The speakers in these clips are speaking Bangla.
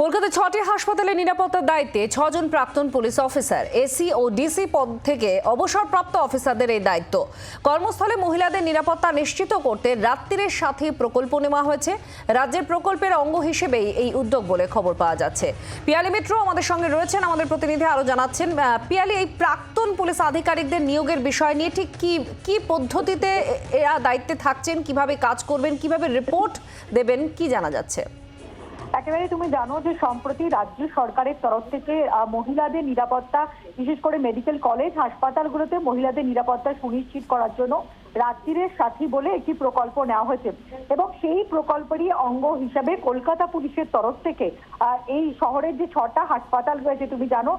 কলকাতার ছটি হাসপাতালে নিরাপত্তার দায়িত্বে ছজন প্রাক্তন পুলিশ অফিসার, এসি ও ডিসি পদ থেকে অবসরপ্রাপ্ত অফিসারদের এই দায়িত্ব। কর্মস্থলে মহিলাদের নিরাপত্তা নিশ্চিত করতে রাত্রিরের সাথে প্রকল্প নেওয়া হয়েছে। রাজ্যের প্রকল্পের অঙ্গ হিসেবেই এই উদ্যোগ বলে খবর পাওয়া যাচ্ছে। পিয়ালি মিত্র আমাদের সঙ্গে রয়েছেন, আমাদের প্রতিনিধি আরও জানাচ্ছেন। পিয়ালি, এই প্রাক্তন পুলিশ আধিকারিকদের নিয়োগের বিষয় নিয়ে ঠিক কি কি পদ্ধতিতে এরা দায়িত্বে থাকছেন, কীভাবে কাজ করবেন, কীভাবে রিপোর্ট দেবেন, কি জানা যাচ্ছে? একেবারে তুমি জানো যে সম্প্রতি রাজ্য সরকারের তরফ থেকে মহিলাদের নিরাপত্তা, বিশেষ করে মেডিকেল কলেজ হাসপাতালগুলোতে মহিলাদের নিরাপত্তা সুনিশ্চিত করার জন্য রাত্রিরের সাথী বলে একটি প্রকল্প নেওয়া হয়েছে। এবং সেই প্রকল্পেরই অঙ্গ হিসাবে কলকাতা পুলিশের তরফ থেকে এই শহরের যে ছটা হাসপাতাল রয়েছে, তুমি জানো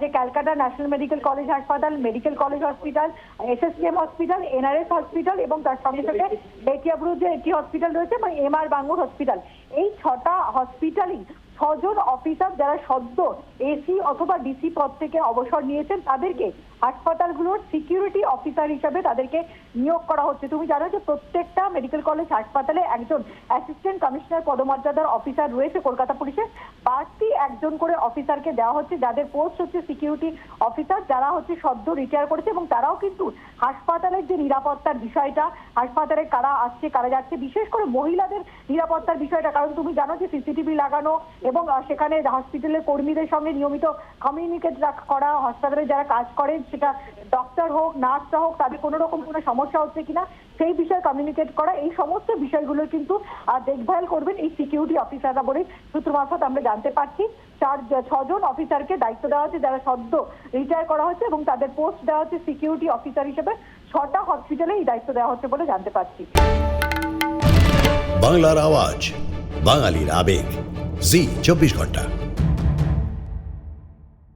যে ক্যালকাটা ন্যাশনাল মেডিকেল কলেজ হাসপাতাল, medical college hospital SSKM hospital, NRS hospital এবং তার সঙ্গে সঙ্গে বেটিয়াবুরু যে একটি হসপিটাল রয়েছে এবং এম আর বাঙ্গুর হসপিটাল। এই ছটা হসপিটালই ছজন অফিসার যারা সদ্য এসি অথবা ডিসি পদ থেকে অবসর নিয়েছেন, তাদেরকে হাসপাতালগুলোর সিকিউরিটি অফিসার হিসাবে তাদেরকে নিয়োগ করা হচ্ছে। তুমি জানো যে প্রত্যেকটা মেডিকেল কলেজ হাসপাতালে একজন অ্যাসিস্ট্যান্ট কমিশনার পদমর্যাদার অফিসার রয়েছে কলকাতা পুলিশের। বাড়তি একজন করে অফিসারকে দেওয়া হচ্ছে, যাদের পোস্ট হচ্ছে সিকিউরিটি অফিসার, যারা হচ্ছে সদ্য রিটায়ার করেছে এবং তারাও কিন্তু হাসপাতালের যে নিরাপত্তার বিষয়টা, হাসপাতালে কারা আসছে, কারা যাচ্ছে, বিশেষ করে মহিলাদের নিরাপত্তার বিষয়টা, কারণ তুমি জানো যে সিসিটিভি লাগানো এবং সেখানে হসপিটালের কর্মীদের সঙ্গে নিয়মিত কমিউনিকেট করা হাসপাতালে যারা কাজ করেন, সেটা ডক্টর হোক নার্সরা হোক, তাদের কোনো রকম কোনো সমস্যা হচ্ছে কিনা, সেই বিষয়ে কমিউনিকেট করা, এই সমস্ত বিষয়গুলো কিন্তু দেখভাল করবেন এই সিকিউরিটি অফিসাররা বলে সূত্র মারফত আমরা জানতে পারছি। চার, ছজন অফিসারকে দায়িত্ব দেওয়া হচ্ছে, যারা সদ্য রিটায়ার করা হচ্ছে এবং তাদের পোস্ট দেওয়া হচ্ছে সিকিউরিটি অফিসার হিসেবে। ছটা হসপিটালে এই দায়িত্ব দেওয়া হচ্ছে বলে জানতে পারছি। বাংলার আওয়াজ, বাঙালির আবেগ। জি চব্বিশ ঘণ্টা।